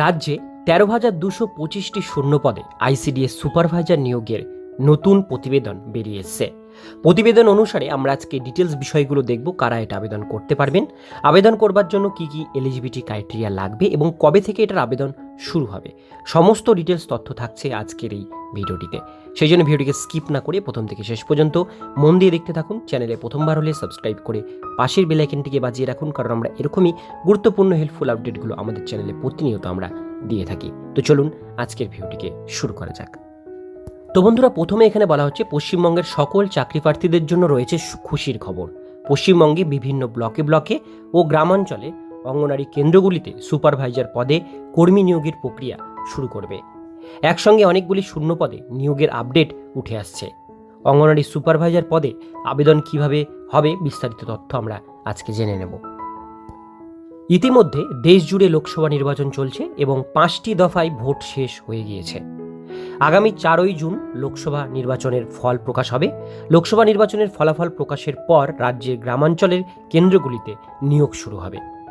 রাজ্যে তেরো হাজার দুশো পঁচিশটি শূন্যপদে আইসিডিএস সুপারভাইজার নিয়োগের নতুন প্রতিবেদন বেরিয়ে এসছে। প্রতিবেদন অনুসারে আমরা আজকে ডিটেলস বিষয়গুলো দেখব, কারা এটা আবেদন করতে পারবেন, আবেদন করবার জন্য কি কি এলিজিবিলিটি ক্রাইটেরিয়া লাগবে এবং কবে থেকে এটার আবেদন শুরু হবে। সমস্ত ডিটেলস তথ্য থাকছে আজকের এই ভিডিওটিতে। সেই জন্য ভিডিওটিকে স্কিপ না করে প্রথম থেকে শেষ পর্যন্ত মন দিয়ে দেখতে থাকুন। চ্যানেলে প্রথমবার হলে সাবস্ক্রাইব করে পাশের বেলাইকেনটিকে বাজিয়ে রাখুন, কারণ আমরা এরকমই গুরুত্বপূর্ণ হেল্পফুল আপডেটগুলো আমাদের চ্যানেলে প্রতিনিয়ত আমরা দিয়ে থাকি। তো চলুন আজকের ভিডিওটিকে শুরু করা যাক। তো বন্ধুরা, প্রথমে এখানে বলা হচ্ছে, পশ্চিমবঙ্গের সকল চাকরি প্রার্থীদের জন্য রয়েছে খুশির খবর। পশ্চিমবঙ্গে বিভিন্ন ব্লকে ব্লকে ও গ্রামাঞ্চলে অঙ্গনারী কেন্দ্রগুলিতে সুপারভাইজার পদে কর্মী নিয়োগের প্রক্রিয়া শুরু করবে। একসঙ্গে অনেকগুলি শূন্য পদে নিয়োগের আপডেট উঠে আসছে। অঙ্গনারী সুপারভাইজার পদে আবেদন কীভাবে হবে বিস্তারিত তথ্য আমরা আজকে জেনে নেব। ইতিমধ্যে দেশ জুড়ে লোকসভা নির্বাচন চলছে এবং পাঁচটি দফায় ভোট শেষ হয়ে গিয়েছে। আগামী চারই জুন লোকসভা নির্বাচনের ফল প্রকাশ হবে। লোকসভা নির্বাচনের ফলাফল প্রকাশের পর রাজ্যের গ্রামাঞ্চলের কেন্দ্রগুলিতে নিয়োগ শুরু হবে।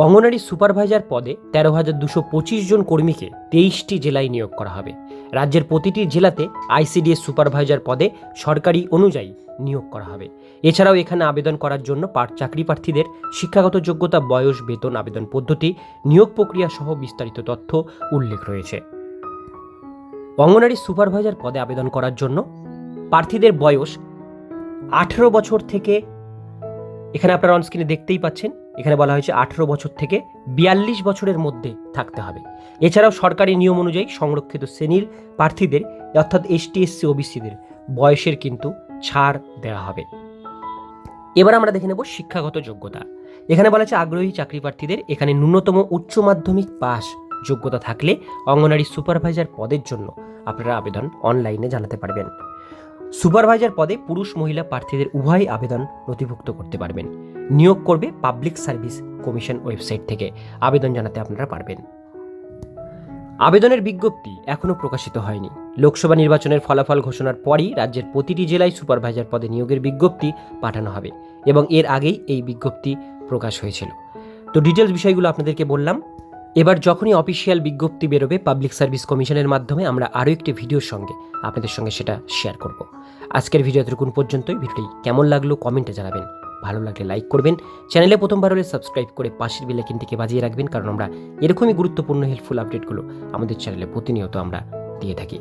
অঙ্গনারী সুপারভাইজার পদে তেরো হাজার দুশো পঁচিশ জন কর্মীকে তেইশটি জেলায় নিয়োগ করা হবে। রাজ্যের প্রতিটি জেলাতে আইসিডিএস সুপারভাইজার পদে সরকারি অনুযায়ী নিয়োগ করা হবে। এছাড়াও এখানে আবেদন করার জন্য পার চাকরি প্রার্থীদের শিক্ষাগত যোগ্যতা, বয়স, বেতন, আবেদন পদ্ধতি, নিয়োগ প্রক্রিয়া সহ বিস্তারিত তথ্য উল্লেখ রয়েছে। অঙ্গনারী সুপারভাইজার পদে আবেদন করার জন্য প্রার্থীদের বয়স আঠেরো বছর থেকে, এখানে আপনারা অনস্ক্রিনে দেখতেই পাচ্ছেন এখানে বলা হয়েছে আঠেরো বছর থেকে বিয়াল্লিশ বছরের মধ্যে থাকতে হবে। এছাড়াও সরকারি নিয়ম অনুযায়ী সংরক্ষিত শ্রেণির প্রার্থীদের, অর্থাৎ এসটি এসসি ওবিসিদের বয়সের কিন্তু ছাড় দেওয়া হবে। এবার আমরা দেখে নেব শিক্ষাগত যোগ্যতা। এখানে বলা আছে আগ্রহী চাকরি প্রার্থীদের এখানে ন্যূনতম উচ্চ মাধ্যমিক পাস যোগ্যতা থাকলে অঙ্গনারী সুপারভাইজার পদের জন্য আপনারা আবেদন অনলাইনে জানাতে পারবেন। সুপারভাইজার পদে পুরুষ মহিলা প্রার্থীদের উভয় আবেদন নথিভুক্ত করতে পারবেন। নিয়োগ করবে পাবলিক সার্ভিস কমিশন ওয়েবসাইট থেকে। আবেদন জানাতে আপনারা পারবেন। আবেদনের বিজ্ঞপ্তি এখনও প্রকাশিত হয়নি। লোকসভা নির্বাচনের ফলাফল ঘোষণার পরই রাজ্যের প্রতিটি জেলায় সুপারভাইজার পদে নিয়োগের বিজ্ঞপ্তি পাঠানো হবে এবং এর আগেই এই বিজ্ঞপ্তি প্রকাশ হয়েছিল। তো ডিটেলস বিষয়গুলো আপনাদেরকে বললাম। এবার যখনই অফিসিয়াল বিজ্ঞপ্তি বেরোবে পাবলিক সার্ভিস কমিশনের মাধ্যমে আমরা আরও একটি ভিডিওর সঙ্গে আপনাদের সঙ্গে সেটা শেয়ার করব। আজকের ভিডিও এতটুকুন পর্যন্তই। ভিডিওটি কেমন লাগল কমেন্টে জানাবেন। ভালো লাগলে লাইক করবেন। চ্যানেলে প্রথমবার হলে সাবস্ক্রাইব করে পাশের বেলাইকিনটিকে বাজিয়ে রাখবেন, কারণ আমরা এরকমই গুরুত্বপূর্ণ হেল্পফুল আপডেটগুলো আমাদের চ্যানেলে প্রতিনিয়ত আমরা দিয়ে থাকি।